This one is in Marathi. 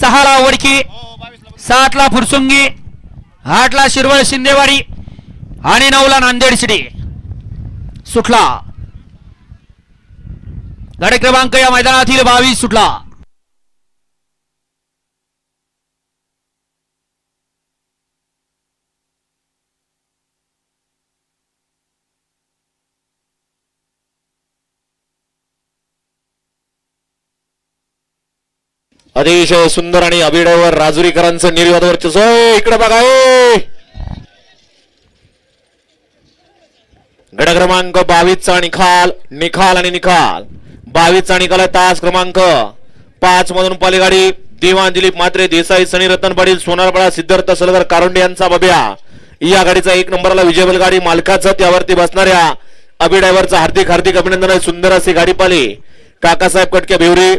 सहाला वडकी सातला फुरसुंगी आठला शिरवळ शिंदेवाडी आणि नऊला नांदेड सिटी सुटला. गाडी क्रमांक या मैदानातील बावीस सुटला. अतिशय सुंदर आणि अभिडयवर राजुरीकरांचं निर्वाद वर्चस्व इकडे बघा गड क्रमांक बावीसचा निखाल निखाल आणि निखाल. बावीसचा निकाल आहे तास क्रमांक. पाच मधून पलीगाडी दिवान दिलीप मात्रे देसाई सनी रतन पाटील सोनारपाडा सिद्धार्थ सलगर कारुंडे यांचा बब्या. या गाडीचा एक नंबरला विजय गाडी मालकाचं त्यावरती बसणाऱ्या अभि हार्दिक हार्दिक अभिनंदन आहे. सुंदर अशी गाडी पाली. काकासाहेब कटके भिवरी.